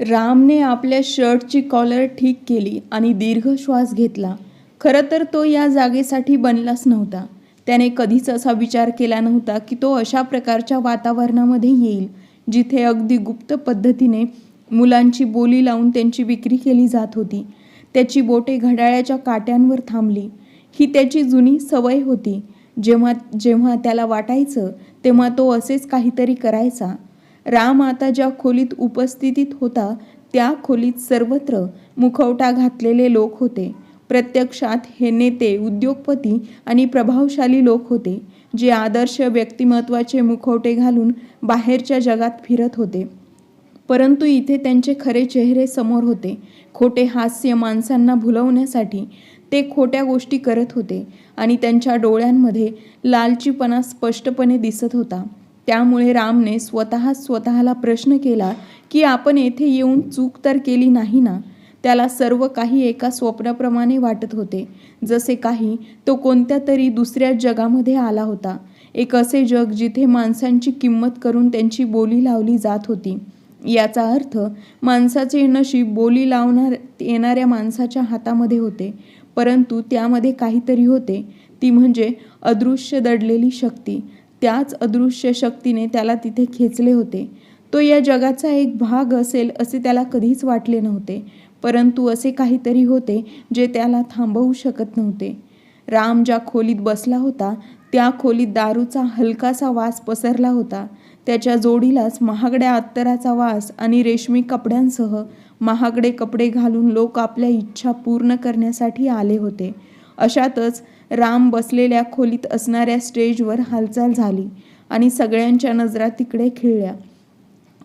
रामने आपल्या शर्टची कॉलर ठीक केली आणि दीर्घ श्वास घेतला. खरं तर तो या जागेसाठी बनलाच नव्हता. त्याने कधीच असा विचार केला नव्हता की तो अशा प्रकारच्या वातावरणामध्ये येईल जिथे अगदी गुप्त पद्धतीने मुलांची बोली लावून त्यांची विक्री केली जात होती. त्याची बोटे घड्याळाच्या काट्यांवर थांबली. ही त्याची जुनी सवय होती. जेव्हा जेव्हा त्याला वाटायचं तेव्हा तो असेच काहीतरी करायचा. राम आता ज्या खोलीत उपस्थितीत होता त्या खोलीत सर्वत्र मुखवटा घातलेले लोक होते. प्रत्यक्षात हे नेते उद्योगपती आणि प्रभावशाली लोक होते जे आदर्श व्यक्तिमत्वाचे मुखवटे घालून बाहेरच्या जगात फिरत होते. परंतु इथे त्यांचे खरे चेहरे समोर होते. खोटे हास्य माणसांना भुलवण्यासाठी ते खोट्या गोष्टी करत होते आणि त्यांच्या डोळ्यांमध्ये लालचीपणा स्पष्टपणे दिसत होता. त्यामुळे रामने स्वतः स्वतःला प्रश्न केला की आपण येथे येऊन चूक तर केली नाही ना? त्याला सर्व काही एका स्वप्नाप्रमाणे वाटत होते. जसे काही तो कोणत्या तरी दुसऱ्या जगामध्ये आला होता. एक असे जग जिथे माणसांची किंमत करून त्यांची बोली लावली जात होती. याचा अर्थ माणसाचे नशीब बोली लावणार येणाऱ्या माणसाच्या हातामध्ये होते. परंतु त्यामध्ये काहीतरी होते. ती म्हणजे अदृश्य दडलेली शक्ती. त्याच अदृश्य शक्तीने त्याला तिथे खेचले होते. तो या जगाचा एक भाग असेल असे त्याला कधीच वाटले नव्हते परंतु असे काहीतरी होते जे त्याला थांबवू शकत नव्हते. राम ज्या खोलीत बसला होता त्या खोलीत दारूचा हलकासा वास पसरला होता. त्याच्या जोडीलाच महागड्या अत्तराचा वास आणि रेशमी कपड्यांसह महागडे कपडे घालून लोक आपल्या इच्छा पूर्ण करण्यासाठी आले होते. अशातच राम बसलेल्या खोलीत असणाऱ्या स्टेजवर हालचाल झाली आणि सगळ्यांच्या नजरा तिकडे खिळल्या.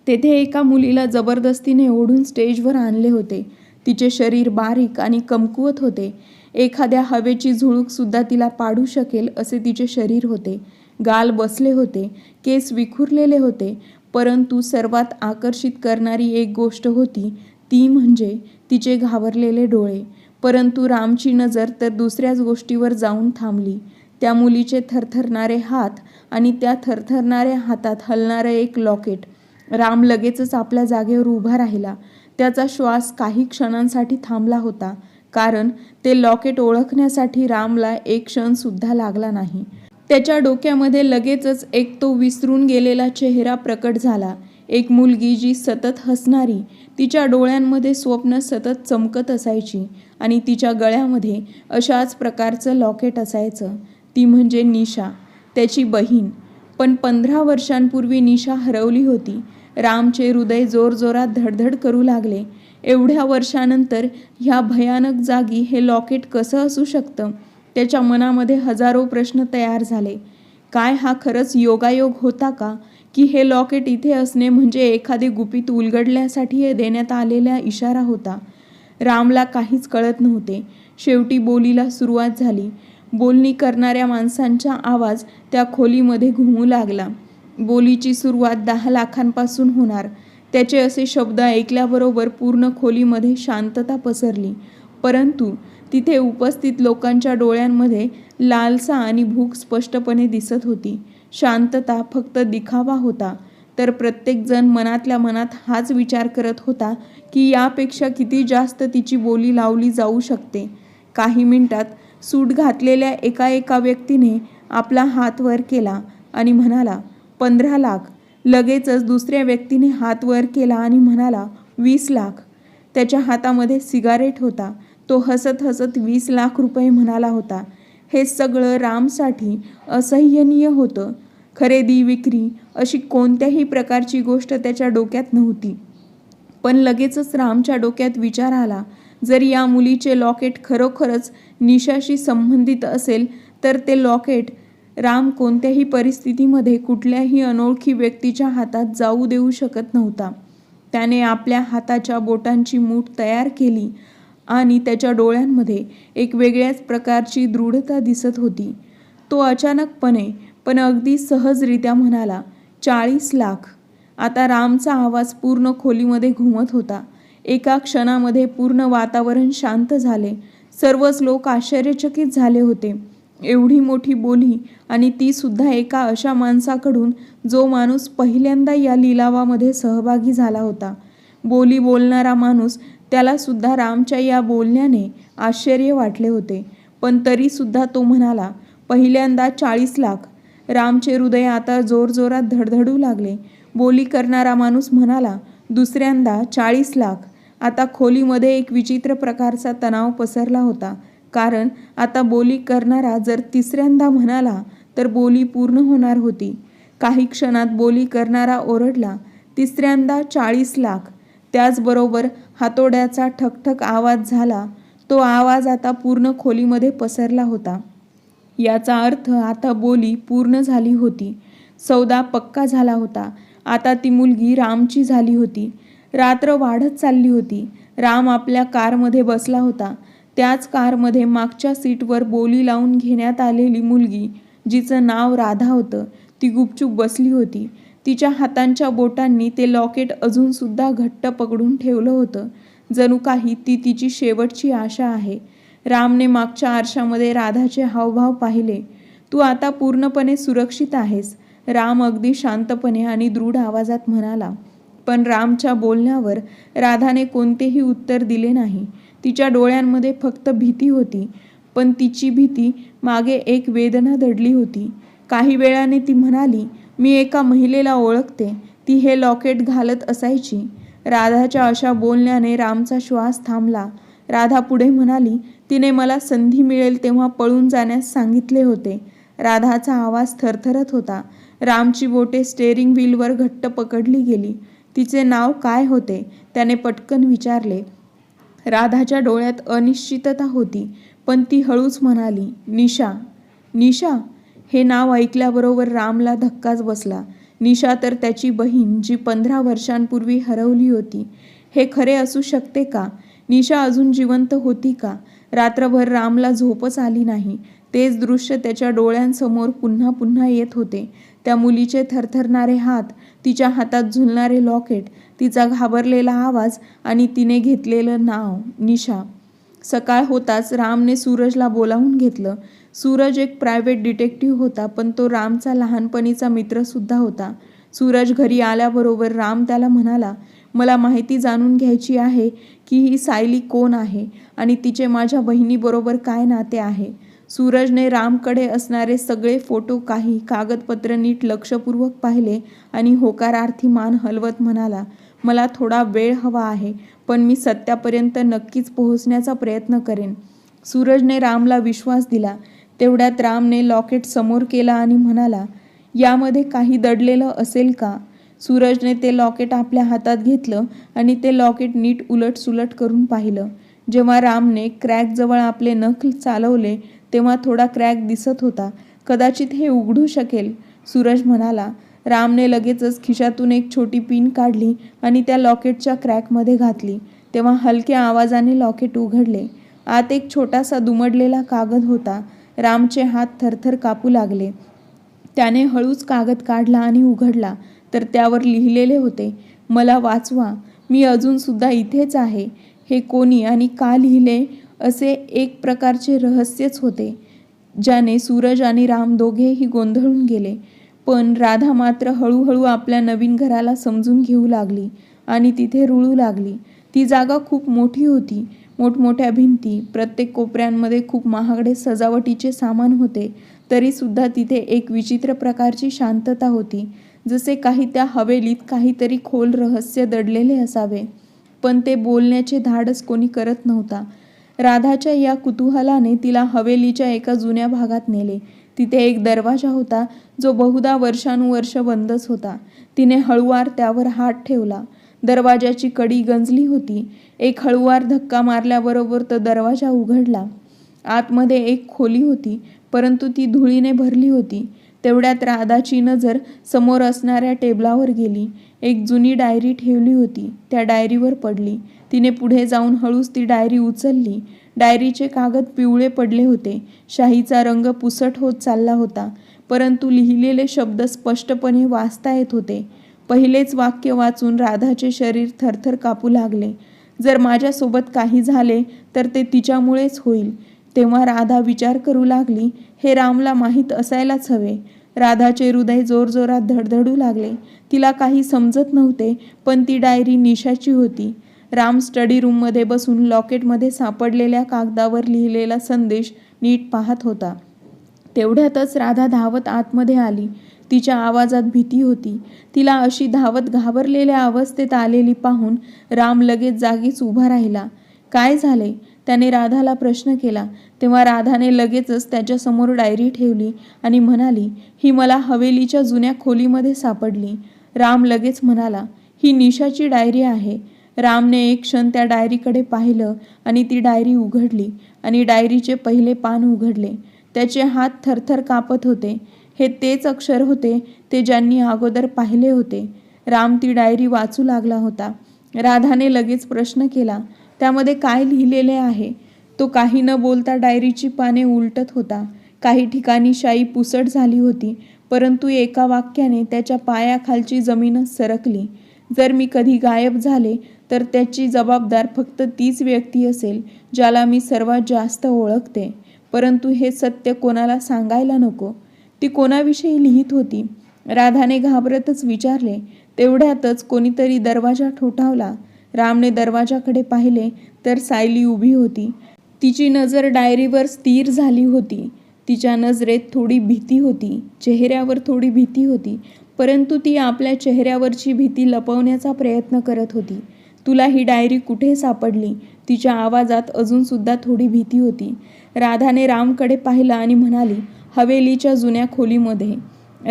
तेथे एका मुलीला जबरदस्तीने ओढून स्टेजवर आणले होते. तिचे शरीर बारीक आणि कमकुवत होते. एखाद्या हवेची झुळूकसुद्धा तिला पाडू शकेल असे तिचे शरीर होते. गाल बसले होते केस विखुरलेले होते परंतु सर्वात आकर्षित करणारी एक गोष्ट होती ती म्हणजे तिचे घाबरलेले डोळे. परंतु रामची नजर तर दुसऱ्याच गोष्टीवर जाऊन थांबली. त्या मुलीचे थरथरणारे हात आणि त्या थरथरणाऱ्या हातात हलणारं एक लॉकेट. राम लगेचच आपल्या जागेवर उभा राहिला. त्याचा श्वास काही क्षणांसाठी थांबला होता कारण ते लॉकेट ओळखण्यासाठी रामला एक क्षणसुद्धा लागला नाही. त्याच्या डोक्यामध्ये लगेचच एक तो विसरून गेलेला चेहरा प्रकट झाला. एक मुलगी जी सतत हसणारी तिच्या डोळ्यांमध्ये स्वप्न सतत चमकत असायची आणि तिच्या गळ्यामध्ये अशाच प्रकारचं लॉकेट असायचं. ती म्हणजे निशा त्याची बहीण. पण पंधरा वर्षांपूर्वी निशा हरवली होती. रामचे हृदय जोरजोरात धडधड करू लागले. एवढ्या वर्षानंतर ह्या भयानक जागी हे लॉकेट कसं असू शकतं? त्याच्या मनामध्ये हजारो प्रश्न तयार झाले. काय हा खरंच योगायोग होता का? की हे लॉकेट इथे असणे म्हणजे एखादे गुपित उलगडल्यासाठी देण्यात आलेला इशारा होता. रामला काहीच कळत नव्हते. शेवटी बोलीला सुरुवात झाली. बोलणी करणाऱ्या माणसांचा आवाज त्या खोलीमध्ये घुमू लागला. बोलीची सुरुवात दहा लाखांपासून होणार. त्याचे असे शब्द ऐकल्याबरोबर पूर्ण खोलीमध्ये शांतता पसरली. परंतु तिथे उपस्थित लोकांच्या डोळ्यांमध्ये लालसा आणि भूक स्पष्टपणे दिसत होती. शांतता फक्त दिखावा होता. तर प्रत्येकजण मनातल्या मनात हाच विचार करत होता की यापेक्षा किती जास्त तिची बोली लावली जाऊ शकते. काही मिनिटात सूट घातलेल्या एका एका व्यक्तीने आपला हात वर केला आणि म्हणाला पंधरा लाख. लगेचच दुसऱ्या व्यक्तीने हात वर केला आणि म्हणाला वीस लाख. त्याच्या हातामध्ये सिगारेट होता. तो हसत हसत वीस लाख रुपये म्हणाला होता. हे सगळं रामसाठी असह्यनीय होतं. खरेदी विक्री अशी कोणत्याही प्रकारची गोष्ट त्याच्या डोक्यात नव्हती. पण लगेचच रामच्या डोक्यात विचार आला जर या मुलीचे लॉकेट खरोखरच निशाशी संबंधित असेल तर ते लॉकेट राम कोणत्याही परिस्थितीमध्ये कुठल्याही अनोळखी व्यक्तीच्या हातात जाऊ देऊ शकत नव्हता. त्याने आपल्या हाताच्या बोटांची मूठ तयार केली आणि त्याच्या डोळ्यांमध्ये एक वेगळ्याच प्रकारची दृढता दिसत होती. तो अचानकपणे पण अगदी सहजरित्या म्हणाला चाळीस लाख. आता रामचा आवाज पूर्ण खोलीमध्ये घुमत होता. एका क्षणामध्ये पूर्ण वातावरण शांत झाले. सर्वच लोक आश्चर्यचकित झाले होते. एवढी मोठी बोली आणि तीसुद्धा एका अशा माणसाकडून जो माणूस पहिल्यांदा या लिलावामध्ये सहभागी झाला होता. बोली बोलणारा माणूस त्यालासुद्धा रामच्या या बोलण्याने आश्चर्य वाटले होते. पण तरीसुद्धा तो म्हणाला पहिल्यांदा चाळीस लाख. रामचे हृदय आता जोरजोरात धडधडू लागले. बोली करणारा माणूस म्हणाला दुसऱ्यांदा चाळीस लाख. आता खोलीमध्ये एक विचित्र प्रकारचा तणाव पसरला होता. कारण आता बोली करणारा जर तिसऱ्यांदा म्हणाला तर बोली पूर्ण होणार होती. काही क्षणात बोली करणारा ओरडला तिसऱ्यांदा चाळीस लाख. त्याचबरोबर हातोड्याचा ठकठक आवाज झाला. तो आवाज आता पूर्ण खोलीमध्ये पसरला होता. याचा अर्थ आता बोली पूर्ण झाली होती. सौदा पक्का झाला होता. आता ती मुलगी रामची झाली होती. रात्र वाढत चालली होती. राम आपल्या कारमध्ये बसला होता. त्याच कारमध्ये मागच्या सीटवर बोली लावून घेण्यात आलेली मुलगी जिचं नाव राधा होतं ती गुपचूप बसली होती. तिच्या हातांच्या बोटांनी ते लॉकेट अजूनसुद्धा घट्ट पकडून ठेवलं होतं. जणू काही ती तिची शेवटची आशा आहे. रामने मागच्या आरशामध्ये राधाचे हावभाव पाहिले. तू आता पूर्णपणे सुरक्षित आहेस राम अगदी शांतपणे आणि दृढ आवाजात म्हणाला. पण रामच्या बोलण्यावर राधाने कोणतेही उत्तर दिले नाही. तिच्या डोळ्यांमध्ये फक्त भीती होती पण तिची भीती मागे एक वेदना दडली होती. काही वेळाने ती म्हणाली मी एका महिलेला ओळखते ती हे लॉकेट घालत असायची. राधाच्या अशा बोलण्याने रामचा श्वास थांबला. राधा पुढे म्हणाली तिने मला संधी मिळेल तेव्हा पळून जाण्यास सांगितले होते. राधाचा आवाज थरथरत होता. रामची बोटे स्टेअरिंग व्हीलवर घट्ट पकडली गेली. तिचे नाव काय होते? त्याने पटकन विचारले. राधाच्या डोळ्यात अनिश्चितता होती पण ती हळूच म्हणाली निशा निशा. हे नाव ऐकल्याबरोबर रामला धक्काच बसला. निशा तर त्याची बहीण जी पंधरा वर्षांपूर्वी हरवली होती. हे खरे असू शकते का? निशा अजून जिवंत होती का? रात्रभर रामला झोपच आली नाही. तेच दृश्य त्याच्या डोळ्यांसमोर पुन्हा पुन्हा येत होते. त्या मुलीचे थरथरणारे हात तिच्या हातात झुलणारे लॉकेट तिचा घाबरलेला आवाज आणि तिने घेतलेलं नाव निशा. सकाळ होताच रामने सूरजला बोलावून घेतलं. सूरज एक प्रायव्हेट डिटेक्टिव्ह होता पण तो रामचा लहानपणीचा मित्रसुद्धा होता. सूरज घरी आल्याबरोबर राम त्याला म्हणाला मला माहिती जाणून घ्यायची आहे की ही सायली कोण आहे आणि तिचे माझ्या बहिणीबरोबर काय नाते आहे? सूरजने रामकडे असणारे सगळे फोटो काही कागदपत्र नीट लक्षपूर्वक पाहिले आणि होकारार्थी मान हलवत म्हणाला मला थोडा वेळ हवा आहे पण मी सत्यापर्यंत नक्कीच पोहोचण्याचा प्रयत्न करेन. सूरजने रामला विश्वास दिला. तेवढ्यात रामने लॉकेट समोर केला आणि म्हणाला यामध्ये काही दडलेलं असेल का? सूरजने ते लॉकेट आपल्या हातात घेतलं आणि ते लॉकेट नीट उलट सुलट करून पाहिलं. जेव्हा रामने क्रॅकजवळ आपले नख चालवले तेव्हा थोडा क्रॅक दिसत होता. कदाचित हे उघडू शकेल. सूरज म्हणाला रामने लगेचच खिशातून एक छोटी पिन काढली आणि त्या लॉकेटच्या क्रॅकमध्ये घातली. तेव्हा हलक्या आवाजाने लॉकेट उघडले. आत एक छोटासा दुमडलेला कागद होता. रामचे हात थरथर कापू लागले. त्याने हळूच कागद काढला आणि उघडला. तर त्यावर लिहिलेले होते मला वाचवा मी अजूनसुद्धा इथेच आहे हे कोणी आणि का लिहिले असे एक प्रकारचे रहस्यच होते ज्याने सूरज आणि राम दोघेही गोंधळून गेले. पण राधा मात्र हळूहळू आपल्या नवीन घराला समजून घेऊ लागली आणि तिथे रुळू लागली. ती जागा खूप मोठी होती मोठमोठ्या भिंती प्रत्येक कोपऱ्यांमध्ये खूप महागडे सजावटीचे सामान होते तरीसुद्धा तिथे एक विचित्र प्रकारची शांतता होती. जसे काही त्या हवेलीत काहीतरी खोल रहस्य दडलेले असावे पण ते बोलण्याचे धाडस कोणी करत नव्हता. राधाच्या या कुतूहलाने तिला हवेलीच्या एका जुन्या भागात नेले. तिथे एक दरवाजा होता जो बहुधा वर्षानुवर्ष बंदच होता. तिने हळुवार त्यावर हात ठेवला. दरवाजाची कडी गंजली होती. एक हळुवार धक्का मारल्याबरोबर तो दरवाजा उघडला. आतमध्ये एक खोली होती परंतु ती धुळीने भरली होती. तेवढ्यात राधाची नजर समोर असणाऱ्या टेबलावर गेली एक जुनी डायरी ठेवली होती त्या डायरीवर पडली. तिने पुढे जाऊन हळूच ती डायरी उचलली. डायरीचे कागद पिवळे पडले होते. शाहीचा रंग पुसट होत चालला होता परंतु लिहिलेले शब्द स्पष्टपणे वाचता येत होते. पहिलेच वाक्य वाचून राधाचे शरीर थरथर कापू लागले. जर माझ्यासोबत काही झाले तर ते तिच्यामुळेच होईल. तेव्हा राधा विचार करू लागली हे रामला माहीत असायलाच हवे. राधाचे हृदय जोरजोरात धडधडू लागले. तिला काही समजत नव्हते पण ती डायरी निशाची होती. राम स्टडी रूममध्ये बसून लॉकेटमध्ये सापडलेल्या कागदावर लिहिलेला संदेश नीट पाहत होता. तेवढ्यातच राधा धावत आतमध्ये आली. तिच्या आवाजात भीती होती. तिला अशी धावत घाबरलेल्या अवस्थेत आलेली पाहून राम लगेच जागीच उभा राहिला. काय झाले? त्याने राधाला प्रश्न केला. तेव्हा राधाने लगेचच त्याच्यासमोर डायरी ठेवली आणि म्हणाली ही मला हवेलीच्या जुन्या खोलीमध्ये सापडली. राम लगेच म्हणाला ही निशाची डायरी आहे. रामने एक क्षण त्या डायरीकडे पाहिलं आणि ती डायरी उघडली आणि डायरीचे पहिले पान उघडले. त्याचे हात थरथर कापत होते. हे तेच अक्षर होते ते ज्यांनी अगोदर पाहिले होते. राम ती डायरी वाचू लागला होता. राधाने लगेच प्रश्न केला त्यामध्ये काय लिहिलेले आहे? तो काही न बोलता डायरीची पाने उलटत होता. काही ठिकाणी शाई पुसट झाली होती परंतु एका वाक्याने त्याच्या पायाखालची जमीनच सरकली. जर मी कधी गायब झाले तर त्याची जबाबदार फक्त तीच व्यक्ती असेल ज्याला मी सर्वात जास्त ओळखते. परंतु हे सत्य कोणाला सांगायला नको. ती कोणाविषयी लिहित होती? राधाने घाबरतच विचारले. तेवढ्यातच कोणीतरी दरवाजा ठोठावला. रामने दरवाजाकडे पाहिले तर सायली उभी होती. तिची नजर डायरीवर स्थिर झाली होती. तिच्या नजरेत थोडी भीती होती. चेहऱ्यावर थोडी भीती होती. परंतु ती आपल्या चेहऱ्यावरची भीती लपवण्याचा प्रयत्न करत होती. तुला ही डायरी कुठे सापडली? तिच्या आवाजात अजूनसुद्धा थोडी भीती होती. राधाने रामकडे पाहिलं आणि म्हणाली हवेलीच्या जुन्या खोलीमध्ये.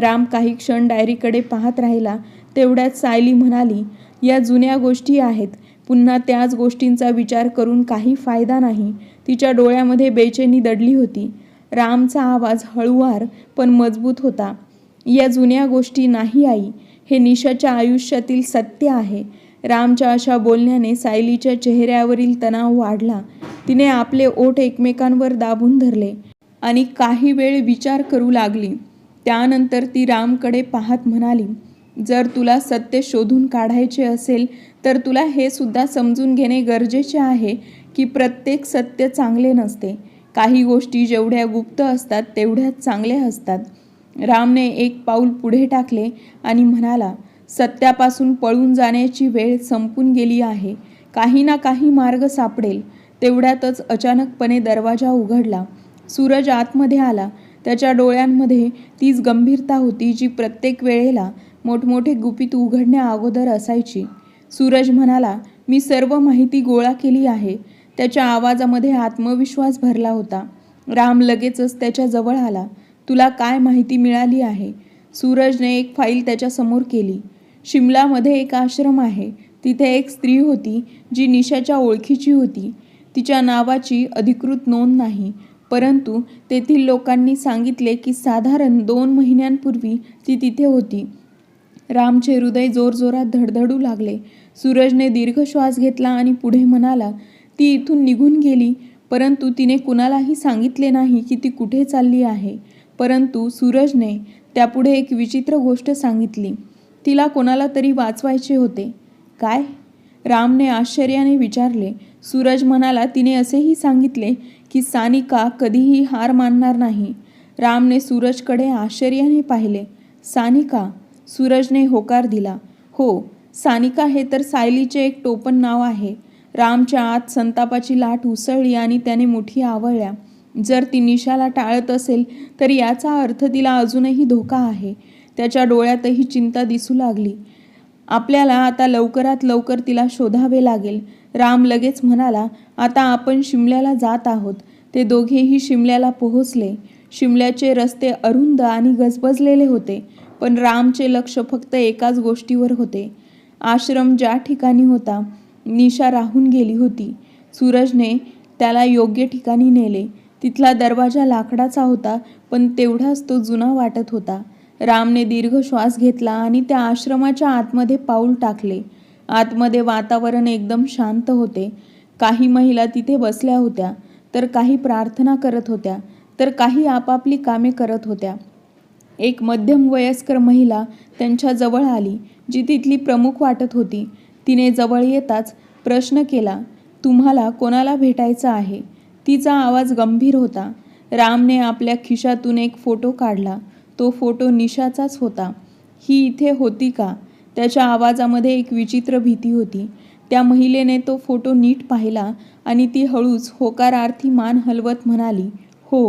राम काही क्षण डायरीकडे पाहत राहिला. तेवढ्यात सायली म्हणाली या जुन्या गोष्टी आहेत. पुन्हा त्याच गोष्टींचा विचार करून काही फायदा नाही. तिच्या डोळ्यामध्ये बेचैनी दडली होती. रामचा आवाज हळुवार पण मजबूत होता. या जुन्या गोष्टी नाही आई. हे निशाच्या आयुष्यातील सत्य आहे. रामच्या अशा बोलण्याने सायलीच्या चेहऱ्यावरील तणाव वाढला. तिने आपले ओठ एकमेकांवर दाबून धरले आणि काही वेळ विचार करू लागली. त्यानंतर ती रामकडे पाहत म्हणाली जर तुला सत्य शोधून काढायचे असेल तर तुला हे सुद्धा समजून घेणे गरजेचे आहे की प्रत्येक सत्य चांगले नसते. काही गोष्टी जेवढ्या गुप्त असतात तेवढ्याच चांगल्या असतात. रामने एक पाऊल पुढे टाकले आणि म्हणाला सत्यापासून पळून जाण्याची वेळ संपून गेली आहे. काही ना काही मार्ग सापडेल. तेवढ्यातच अचानकपणे दरवाजा उघडला. सूरज आतमध्ये आला. त्याच्या डोळ्यांमध्ये तीच गंभीरता होती जी प्रत्येक वेळेला मोठमोठे गुपित उघडण्या अगोदर असायची. सूरज म्हणाला मी सर्व माहिती गोळा केली आहे. त्याच्या आवाजामध्ये आत्मविश्वास भरला होता. राम लगेचच त्याच्याजवळ आला तुला काय माहिती मिळाली आहे? सूरजने एक फाईल त्याच्यासमोर केली. शिमलामध्ये एक आश्रम आहे. तिथे एक स्त्री होती जी निशाच्या ओळखीची होती. तिच्या नावाची अधिकृत नोंद नाही परंतु तेथील लोकांनी सांगितले की साधारण दोन महिन्यांपूर्वी ती तिथे होती. रामचे हृदय जोरजोरात धडधडू लागले. सूरजने दीर्घ श्वास घेतला आणि पुढे म्हणाला ती इथून निघून गेली. परंतु तिने कुणालाही सांगितले नाही की ती कुठे चालली आहे. परंतु सूरजने त्यापुढे एक विचित्र गोष्ट सांगितली. तिला कोणाला तरी वाचवायचे होते. काय? रामने आश्चर्याने विचारले. सूरज म्हणाला तिने असेही सांगितले की सानिका कधीही हार मानणार नाही. रामने सूरजकडे आश्चर्याने पाहिले. सानिका सूरजने होकार दिला. हो सानिका हे तर सायलीचे एक टोपण नाव आहे. रामच्या आत संतापाची लाट उसळली आणि त्याने मुठी आवळल्या. जर ती निशाला टाळत असेल तर याचा अर्थ तिला अजूनही धोका आहे. त्याच्या डोळ्यातही चिंता दिसू लागली. आपल्याला आता लवकरात लवकर तिला शोधावे लागेल. राम लगेच म्हणाला आता आपण शिमल्याला जात आहोत. ते दोघेही शिमल्याला पोहोचले. शिमल्याचे रस्ते अरुंद आणि गजबजलेले होते. पण रामचे लक्ष फक्त एकाच गोष्टीवर होते. आश्रम ज्या ठिकाणी होता निशा राहून गेली होती. सूरजने त्याला योग्य ठिकाणी नेले. तिथला दरवाजा लाकडाचा होता पण तेवढाच तो जुना वाटत होता. रामने दीर्घ श्वास घेतला आणि त्या आश्रमाच्या आतमध्ये पाऊल टाकले. आतमध्ये वातावरण एकदम शांत होते. काही महिला तिथे बसल्या होत्या तर काही प्रार्थना करत होत्या तर काही आपापली कामे करत होत्या. एक मध्यम वयस्कर महिला त्यांच्या जवळ आली जी तिथली प्रमुख वाटत होती. तिने जवळ येताच प्रश्न केला तुम्हाला कोणाला भेटायचं आहे? तिचा आवाज गंभीर होता. रामने आपल्या खिशातून एक फोटो काढला. तो फोटो निशाचाच होता. ही इथे होती का? त्याच्या आवाजामध्ये एक विचित्र भीती होती. त्या महिलेने तो फोटो नीट पाहिला आणि ती हळूच होकारार्थी मान हलवत म्हणाली हो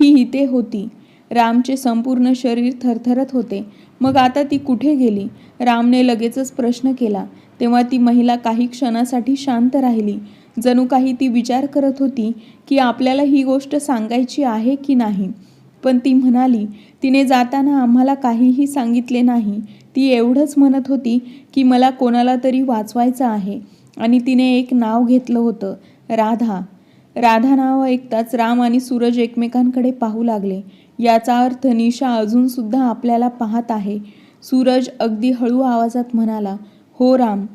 ही इथे होती. रामचे संपूर्ण शरीर थरथरत होते. मग आता ती कुठे गेली? रामने लगेचच प्रश्न केला. तेव्हा ती महिला काही क्षणासाठी शांत राहिली. जणू काही ती विचार करत होती की आपल्याला ही गोष्ट सांगायची आहे की नाही? पण ती म्हणाली तिने जाताना आम्हाला काहीही सांगितले नाही. ती एवढंच म्हणत होती की मला कोणाला तरी वाचवायचं आहे. आणि तिने एक नाव घेतलं होतं राधा. राधा नाव ऐकताच राम आणि सूरज एकमेकांकडे पाहू लागले. याचा अर्थ निशा अजूनसुद्धा आपल्याला पाहत आहे. सूरज अगदी हळू आवाजात म्हणाला हो राम.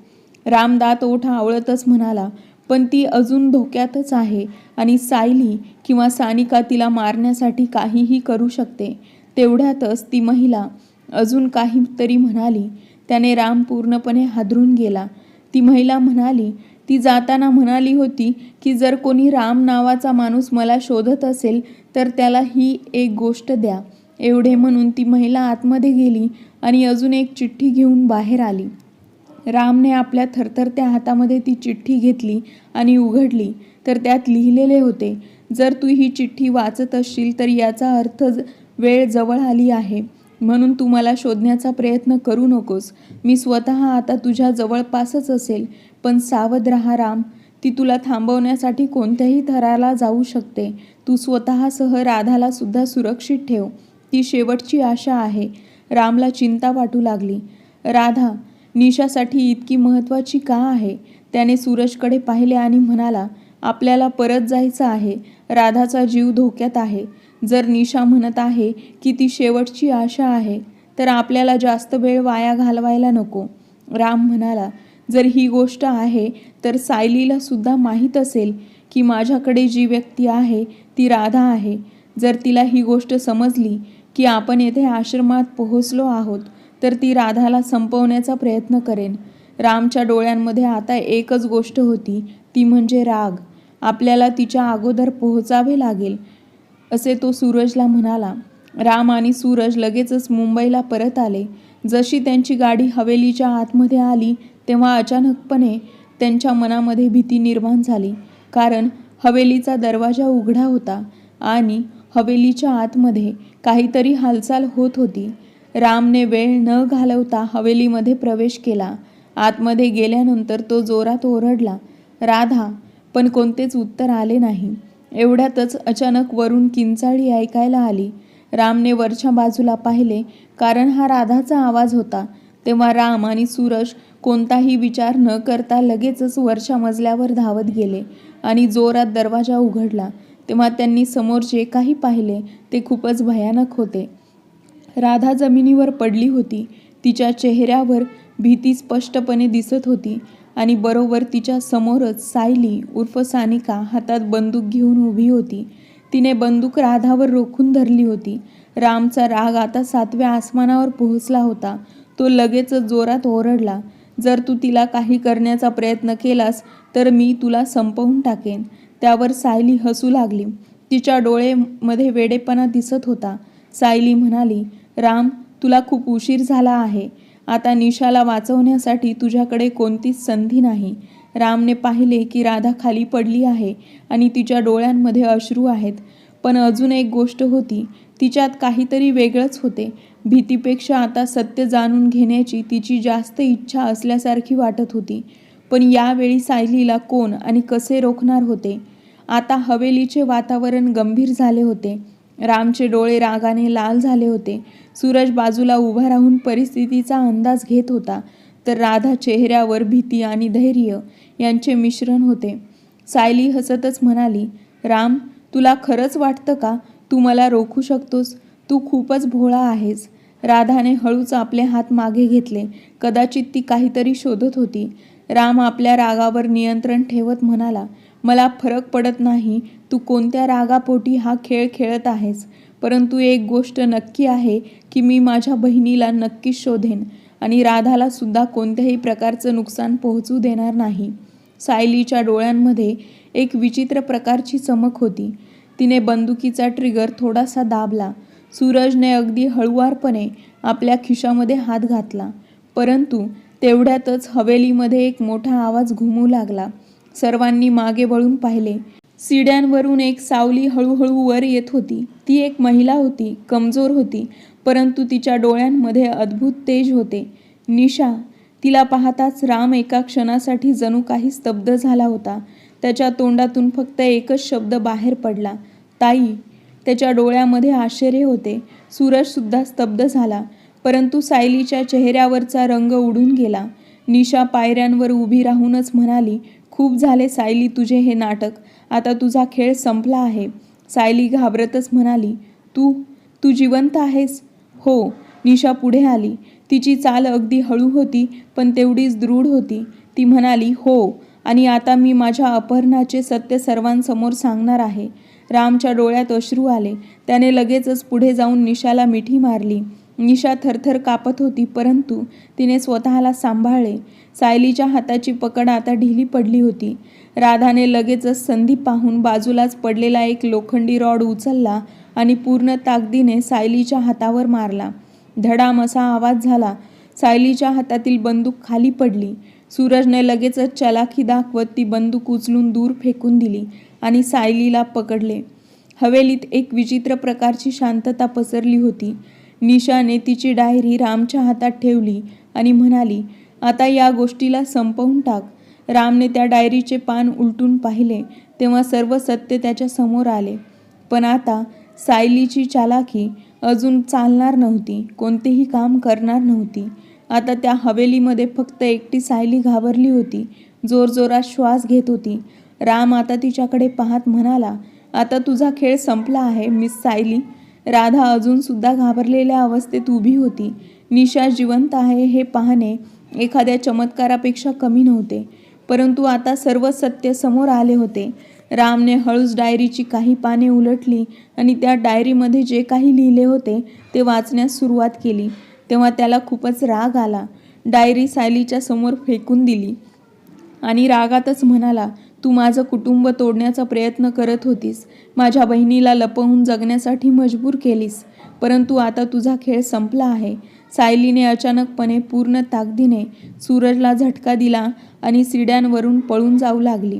राम दात ओठ आवळतच म्हणाला पण ती अजून धोक्यातच आहे आणि सायली किंवा सानिका तिला मारण्यासाठी काहीही करू शकते. तेवढ्यातच ती महिला अजून काहीतरी म्हणाली. त्याने राम पूर्णपणे हादरून गेला. ती महिला म्हणाली ती जाताना म्हणाली होती की जर कोणी राम नावाचा माणूस मला शोधत असेल तर त्याला ही एक गोष्ट द्या. एवढे म्हणून ती महिला आतमध्ये गेली आणि अजून एक चिठ्ठी घेऊन बाहेर आली. रामने आपल्या थरथरत्या हातामध्ये ती चिठ्ठी घेतली आणि उघडली. तर त्यात लिहिलेले होते जर तू ही चिठ्ठी वाचत असशील तर याचा अर्थ वेळ जवळ आली आहे. म्हणून तू मला शोधण्याचा प्रयत्न करू नकोस. मी स्वतः आता तुझ्या जवळपासच असेल. पण सावध राहा राम ती तुला थांबवण्यासाठी कोणत्याही थराला जाऊ शकते. तू स्वतःसह राधाला सुद्धा सुरक्षित ठेव. ती शेवटची आशा आहे. रामला चिंता वाटू लागली. राधा निशासाठी इतकी महत्त्वाची का आहे? त्याने सूरजकडे पाहिले आणि म्हणाला आपल्याला परत जायचं आहे. राधाचा जीव धोक्यात आहे. जर निशा म्हणत आहे की ती शेवटची आशा आहे तर आपल्याला जास्त वेळ वाया घालवायला नको. राम म्हणाला जर ही गोष्ट आहे तर सायलीला सुद्धा माहीत असेल की माझ्याकडे जी व्यक्ती आहे ती राधा आहे. जर तिला ही गोष्ट समजली की आपण येथे आश्रमात पोहोचलो आहोत तर ती राधाला संपवण्याचा प्रयत्न करेन. रामच्या डोळ्यांमध्ये आता एकच गोष्ट होती ती म्हणजे राग. आपल्याला तिच्या अगोदर पोहोचावे लागेल असे तो सूरजला म्हणाला. राम आणि सूरज लगेचच मुंबईला परत आले. जशी त्यांची गाडी हवेलीच्या आतमध्ये आली तेव्हा अचानकपणे त्यांच्या मनामध्ये भीती निर्माण झाली. कारण हवेलीचा दरवाजा उघडा होता आणि हवेलीच्या आतमध्ये काहीतरी हालचाल होत होती. रामने वेळ न घालवता हवेलीमध्ये प्रवेश केला. आतमध्ये गेल्यानंतर तो जोरात ओरडला राधा पण कोणतेच उत्तर आले नाही. एवढ्यातच अचानक वरून किंचाळी ऐकायला आली. रामने वरच्या बाजूला पाहिले. कारण हा राधाचा आवाज होता. तेव्हा राम आणि सूरज कोणताही विचार न करता लगेचच वरच्या मजल्यावर धावत गेले आणि जोरात दरवाजा उघडला. तेव्हा त्यांनी समोर जे काही पाहिले ते खूपच भयानक होते. राधा जमिनीवर पडली होती. तिच्या चेहऱ्यावर भीती स्पष्टपणे दिसत होती आणि बरोबर तिच्या समोरच सायली उर्फ सानिका हातात बंदूक घेऊन उभी होती. तिने बंदूक राधावर रोखून धरली होती. रामचा राग आता सातव्या आसमानावर पोहोचला होता. तो लगेचच जोरात ओरडला. जर तू तिला काही करण्याचा प्रयत्न केलास तर मी तुला संपवून टाकेन. त्यावर सायली हसू लागली. तिच्या डोळेमध्ये वेडेपणा दिसत होता. सायली म्हणाली राम तुला खूप उशीर झाला आहे. आता निशाला वाचवण्यासाठी तुझ्याकडे कोणतीच संधी नाही. रामने पाहिले की राधा खाली पडली आहे आणि तिच्या डोळ्यांमध्ये अश्रू आहेत. पण अजून एक गोष्ट होती. तिच्यात काहीतरी वेगळंच होते. भीतीपेक्षा आता सत्य जाणून घेण्याची तिची जास्त इच्छा असल्यासारखी वाटत होती. पण यावेळी सायलीला कोण आणि कसे रोखणार होते? आता हवेलीचे वातावरण गंभीर झाले होते. रामचे डोळे रागाने लाल झाले होते. सूरज बाजूला उभा राहून परिस्थितीचा अंदाज घेत होता. तर राधा चेहऱ्यावर भीती आणि धैर्य यांचे मिश्रण होते. सायली हसतच म्हणाली राम तुला खरंच वाटतं का? तू मला रोखू शकतोस. तू खूपच भोळा आहेस. राधाने हळूच आपले हात मागे घेतले. कदाचित ती काहीतरी शोधत होती. राम आपल्या रागावर नियंत्रण ठेवत म्हणाला मला फरक पडत नाही. तू कोणत्या रागापोटी हा खेळ खेळत आहेस? परंतु एक गोष्ट नक्की आहे की मी माझ्या बहिणीला नक्कीच शोधेन आणि राधाला सुद्धा कोणत्याही प्रकारचं नुकसान पोहोचू देणार नाही. सायलीच्या डोळ्यांमध्ये एक विचित्र प्रकारची चमक होती. तिने बंदुकीचा ट्रिगर थोडासा दाबला. सूरजने अगदी हळुवारपणे आपल्या खिशामध्ये हात घातला. परंतु तेवढ्यातच हवेलीमध्ये एक मोठा आवाज घुमू लागला. सर्वांनी मागे वळून पाहिले. सिड्यांवरून एक सावली हळूहळू वर येत होती. ती एक महिला होती कमजोर होती परंतु तिच्या डोळ्यांमध्ये अद्भुत तेज होते. निशा तिला पाहताच राम एका क्षणासाठी जणू काही स्तब्ध झाला होता. त्याच्या तोंडातून फक्त एकच शब्द बाहेर पडला. ताई त्याच्या डोळ्यामध्ये आश्चर्य होते. सूरजसुद्धा स्तब्ध झाला परंतु सायलीच्या चेहऱ्यावरचा रंग उडून गेला. निशा पायऱ्यांवर उभी राहूनच म्हणाली खूप झाले सायली तुझे हे नाटक. आता तुझा खेळ संपला आहे. सायली घाबरतच म्हणाली तू तू जिवंत आहेस? हो. निशा पुढे आली. तिची चाल अगदी हळू होती पण तेवढीच दृढ होती. ती म्हणाली हो आणि आता मी माझ्या अपहरणाचे सत्य सर्वांसमोर सांगणार आहे. रामच्या डोळ्यात अश्रू आले. त्याने लगेचच पुढे जाऊन निशाला मिठी मारली. निशा थरथर कापत होती परंतु तिने स्वतःला सांभाळले. सायलीच्या हाताची पकड आता ढिली पडली होती. राधाने लगेचच संधी पाहून बाजूलाच पडलेला एक लोखंडी रॉड उचलला आणि पूर्ण ताकदीने सायलीच्या हातावर मारला. धडाम असा आवाज झाला. सायलीच्या हातातील बंदूक खाली पडली. सूरजने लगेचच चलाखी दाखवत ती बंदूक उचलून दूर फेकून दिली. आणि सायलीला पकडले. हवेलीत एक विचित्र प्रकारची शांतता पसरली होती. निशाने तिची डायरी रामच्या हातात ठेवली आणि म्हणाली आता या गोष्टीला संपवून टाक. रामने त्या डायरीचे पान उलटून पाहिले तेव्हा सर्व सत्य त्याच्यासमोर आले. पण आता सायलीची चालाकी अजून चालणार नव्हती कोणतेही काम करणार नव्हती. आता त्या हवेलीमध्ये फक्त एकटी सायली घाबरली होती जोरजोरात श्वास घेत होती. राम आता तिच्याकडे पाहत म्हणाला आता तुझा खेळ संपला आहे मिस सायली. राधा अजूनसुद्धा घाबरलेल्या अवस्थेत उभी होती. निशा जिवंत आहे हे पाहणे एखाद्या चमत्कारापेक्षा कमी नव्हते परंतु आता सर्व सत्य समोर आले होते. रामने हळूच डायरीची काही पाने उलटली आणि त्या डायरीमध्ये जे काही लिहिले होते ते वाचण्यास सुरुवात केली. तेव्हा त्याला खूपच राग आला. डायरी सायलीच्या समोर फेकून दिली आणि रागातच म्हणाला तू माझं कुटुंब तोडण्याचा प्रयत्न करत होतीस. माझ्या बहिणीला लपवून जगण्यासाठी मजबूर केलीस. परंतु आता तुझा खेळ संपला आहे. सायलीने अचानकपणे पूर्ण ताकदीने सूरजला झटका दिला आणि सिड्यांवरून पळून जाऊ लागली.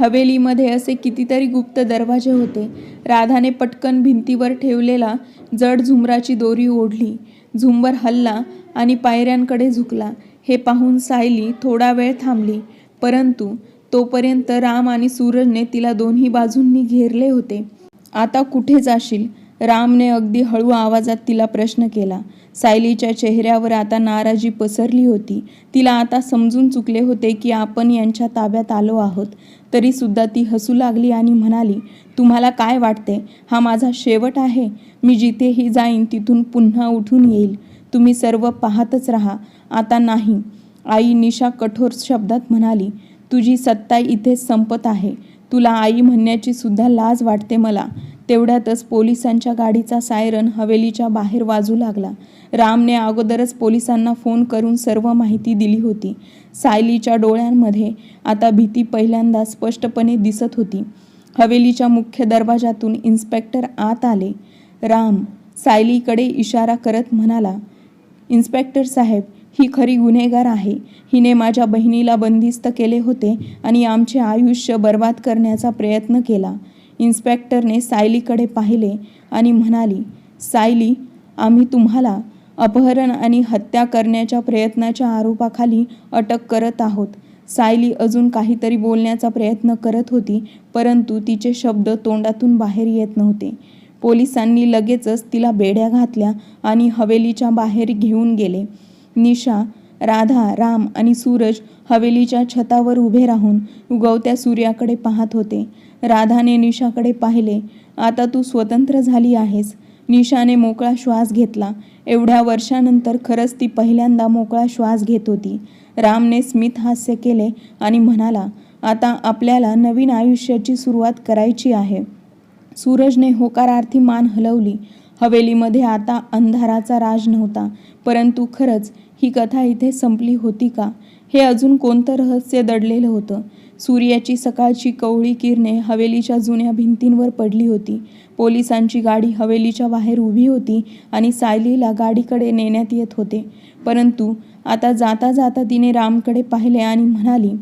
हवेलीमध्ये असे कितीतरी गुप्त दरवाजे होते. राधाने पटकन भिंतीवर ठेवलेला जड झुंबराची दोरी ओढली. झुंबर हल्ला आणि पायऱ्यांकडे झुकला. हे पाहून सायली थोडा वेळ थांबली. परंतु तोपर्यंत राम आणि सूरजने तिला दोन्ही बाजूंनी घेरले होते. आता कुठे जाशील? रामने अगदी हळू आवाजात तिला प्रश्न केला. सायलीच्या चेहऱ्यावर आता नाराजी पसरली होती. तिला आता समजून चुकले होते की आपण यांच्या ताब्यात आलो आहोत. तरीसुद्धा ती हसू लागली आणि म्हणाली तुम्हाला काय वाटते? हा माझा शेवट आहे? मी जिथेही जाईन तिथून पुन्हा उठून येईल. तुम्ही सर्व पाहतच राहा. आता नाही. आई निशा कठोर शब्दात म्हणाली तुझी सत्ता इथेच संपत आहे. तुला आई म्हणण्याची सुद्धा लाज वाटते मला. तेवढ्यातच पोलिसांच्या गाडीचा सायरन हवेलीच्या बाहेर वाजू लागला. रामने अगोदरच पोलिसांना फोन करून सर्व माहिती दिली होती. सायलीच्या डोळ्यांमध्ये आता भीती पहिल्यांदा स्पष्टपणे दिसत होती. हवेलीच्या मुख्य दरवाजातून इन्स्पेक्टर आत आले. राम सायलीकडे इशारा करत म्हणाला इन्स्पेक्टर साहेब ही खरी गुन्हेगार आहे. हिने माझ्या बहिणीला बंदिस्त केले होते आणि आमचे आयुष्य बर्बाद करण्याचा प्रयत्न केला. इन्स्पेक्टरने सायलीकडे पाहिले आणि म्हणाली सायली आम्ही तुम्हाला अपहरण आणि हत्या करण्याच्या प्रयत्नाच्या आरोपाखाली अटक करत आहोत. सायली अजून काहीतरी बोलण्याचा प्रयत्न करत होती परंतु तिचे शब्द तोंडातून बाहेर येत नव्हते. पोलिसांनी लगेचच तिला बेड्या घातल्या आणि हवेलीच्या बाहेर घेऊन गेले. निशा राधा राम आणि सूरज हवेलीच्या छतावर उभे राहून उगवत्या सूर्याकडे पाहत होते. राधाने निशाकडे पाहिले. आता तू स्वतंत्र झाली आहेस. निशाने मोकळा श्वास घेतला. एवढ्या वर्षानंतर खरंच ती पहिल्यांदा मोकळा श्वास घेत होती. रामने स्मित हास्य केले आणि म्हणाला आता आपल्याला नवीन आयुष्याची सुरुवात करायची आहे. सूरजने होकारार्थी मान हलवली. हवेलीमध्ये आता अंधाराचा राज नव्हता. परंतु खरंच ही कथा इथे संपली होती का? हे अजून कोणतं रहस्य दडलेलं होतं? सूर्याची सकाळची कवळी किरणे हवेलीच्या जुन्या भिंतींवर पडली होती. पोलिसांची गाडी हवेलीच्या बाहेर उभी होती आणि सायलीला गाडीकडे नेण्यात येत होते. परंतु आता जाता जाता तिने रामकडे पाहिले आणि म्हणाली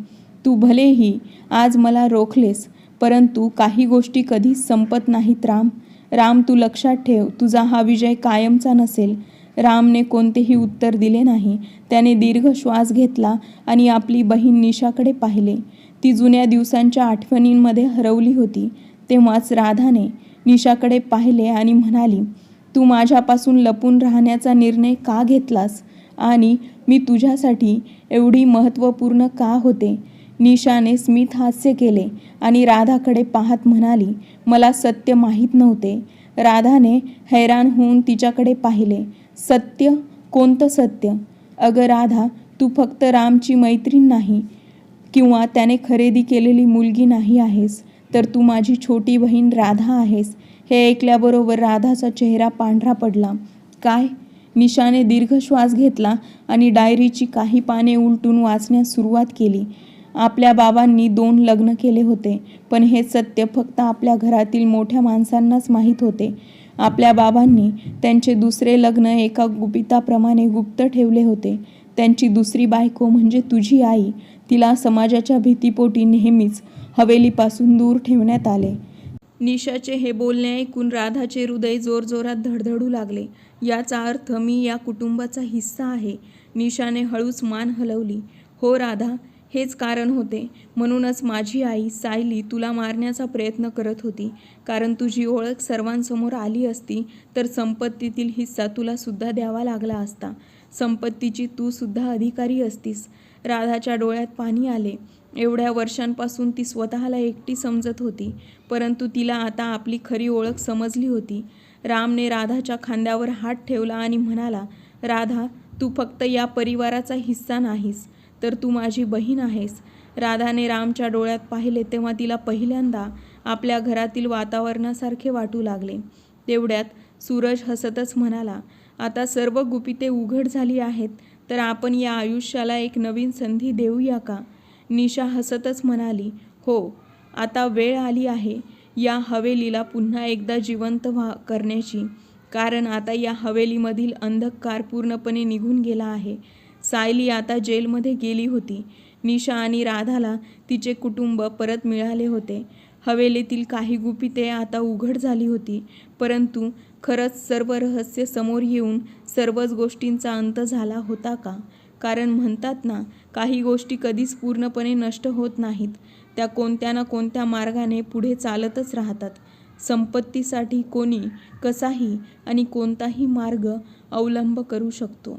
तू भलेही आज मला रोखलेस परंतु काही गोष्टी कधीच संपत नाहीत राम. राम तू लक्षात ठेव तुझा हा विजय कायमचा नसेल. रामने कोणतेही उत्तर दिले नाही. त्याने दीर्घ श्वास घेतला आणि आपली बहीण निशाकडे पाहिले. ती जुन्या दिवसांच्या आठवणींमध्ये हरवली होती. तेव्हाच राधाने निशाकडे पाहिले आणि म्हणाली तू माझ्यापासून लपून राहण्याचा निर्णय का घेतलास? आणि मी तुझ्यासाठी एवढी महत्त्वपूर्ण का होते? निशाने स्मित हास्य केले आणि राधाकडे पाहत म्हणाली मला सत्य माहीत नव्हते. राधाने हैराण होऊन तिच्याकडे पाहिले सत्य? कोणतं सत्य? अगं राधा तू फक्त रामची मैत्रीण नाही किंवा त्याने खरेदी केलेली मुलगी नाही आहेस तर तू माझी छोटी बहीण राधा आहेस. हे ऐकल्याबरोबर राधाचा चेहरा पांढरा पडला. काय? निशाने दीर्घ श्वास घेतला आणि डायरीची काही पाने उलटून वाचण्यास सुरुवात केली. आपल्या बाबांनी दोन लग्न केले होते पण हे सत्य फक्त आपल्या घरातील मोठ्या माणसांनाच माहीत होते. आपल्या बाबांनी त्यांचे दुसरे लग्न एका गुपिताप्रमाणे गुप्त ठेवले होते. त्यांची दुसरी बायको म्हणजे तुझी आई तिला समाजाच्या भीतीपोटी नेहमीच हवेलीपासून दूर ठेवण्यात आले. निशाचे हे बोलणे ऐकून राधाचे हृदय जोरजोरात धडधडू लागले. याचा अर्थ मी या कुटुंबाचा हिस्सा आहे. निशाने हळूच मान हलवली. हो राधा हेच कारण होते. म्हणूनच माझी आई सायली तुला मारण्याचा प्रयत्न करत होती. कारण तुझी ओळख सर्वांसमोर आली असती तर संपत्तीतील हिस्सा तुलासुद्धा द्यावा लागला असता. संपत्तीची तू सुद्धा अधिकारी असतीस. राधाच्या डोळ्यात पाणी आले. एवढ्या वर्षांपासून ती स्वतःला एकटी समजत होती परंतु तिला आता आपली खरी ओळख समजली होती. रामने राधाच्या खांद्यावर हात ठेवला आणि म्हणाला राधा तू फक्त या परिवाराचा हिस्सा नाहीस. तर तू माझी बहीण आहेस. राधाने रामच्या डोळ्यात पाहिले तेव्हा तिला पहिल्यांदा आपल्या घरातील वातावरणासारखे वाटू लागले. तेवढ्यात सूरज हसतच म्हणाला आता सर्व गुपिते उघड झाली आहेत तर आपण या आयुष्याला एक नवीन संधी देऊया का? निशा हसतच म्हणाली हो आता वेळ आली आहे. या हवेलीला पुन्हा एकदा जिवंत व्हा करण्याची. कारण आता या हवेलीमधील अंधकार पूर्णपणे निघून गेला आहे. सायली आता जेलमध्ये गेली होती. निशा आणि राधाला तिचे कुटुंब परत मिळाले होते. हवेलीतील काही गुपिते आता उघड झाली होती परंतु खरंच सर्व रहस्य समोर येऊन सर्वच गोष्टींचा अंत झाला होता का? कारण म्हणतात ना काही गोष्टी कधीच पूर्णपणे नष्ट होत नाहीत. त्या कोणत्या ना कोणत्या मार्गाने पुढे चालतच राहतात. संपत्तीसाठी कोणी कसाही आणि कोणताही मार्ग अवलंब करू शकतो.